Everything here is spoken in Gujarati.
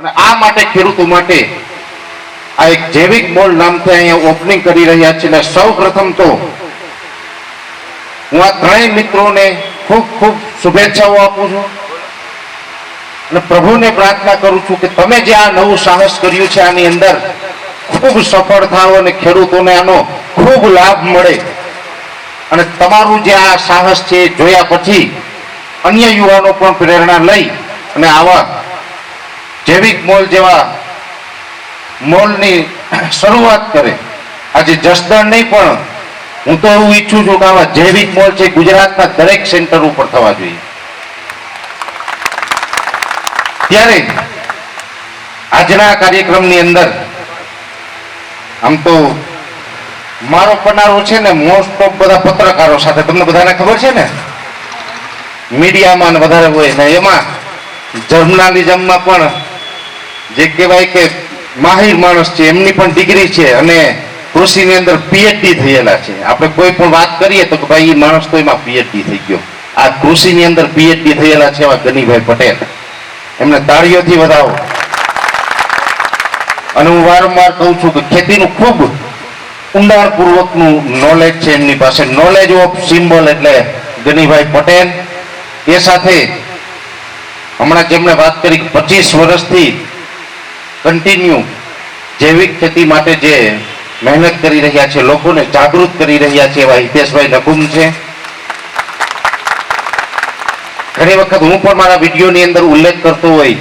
અને આ માટે ખેડૂતો માટે આ એક જૈવિક મોલ નામથી અહીંયા ઓપનિંગ કરી રહ્યા છે. અને સૌ પ્રથમ તો હું આ ત્રણેય મિત્રોને ખૂબ ખૂબ શુભેચ્છાઓ આપું છું. અને પ્રભુને પ્રાર્થના કરું છું કે તમે જે આ નવું સાહસ કર્યું છે આની અંદર ખૂબ સફળ થાઓ અને ખેડૂતોને આનો ખૂબ લાભ મળે. અને તમારું જે આ સાહસ છે જોયા પછી અન્ય યુવાનો પણ પ્રેરણા લઈ અને આવા જૈવિક મોલ જેવા મોલની શરૂઆત કરે. આજે જસદણ નહીં, પણ હું તો એવું ઈચ્છું છું કે આવા જૈવિક મોલ છે ગુજરાતના દરેક સેન્ટર ઉપર થવા જોઈએ. ત્યારે આજના કાર્યક્રમની અંદર આમ તો મારો પનારો છે ને મોસ્ટ ઓફ બધા પત્રકારો સાથે, તમને બધાને ખબર છે ને? મીડિયામાં વધારે હોય ને એમાં જર્નાલિઝમમાં પણ જે કહેવાય કે માહિર માણસ છે, એમની પણ ડિગ્રી છે અને કૃષિની અંદર પીએચડી થયેલા છે. આપણે કોઈ પણ વાત કરીએ તો કે ભાઈ એ માણસ તો એમાં પીએચડી થઈ ગયો. આ કૃષિની અંદર પીએચડી થયેલા છે એવા ગનીભાઈ પટેલ. એમને તાળીઓથી વધાવો. અને હું વારંવાર કહું છું કે ખેતીનું ખૂબ ઊંડાણપૂર્વકનું નોલેજ છે એમની પાસે. નોલેજ ઓફ સિમ્બોલ એટલે ગનીભાઈ પટેલ. એ સાથે હમણાં જેમણે વાત કરી પચીસ વર્ષથી કન્ટિન્યુ જૈવિક ખેતી માટે જે મહેનત કરી રહ્યા છે, લોકોને જાગૃત કરી રહ્યા છે એવા હિતેશભાઈ નકુમ છે. ઘણી વખત હું પણ મારા વિડીયોની અંદર ઉલ્લેખ કરતો હોય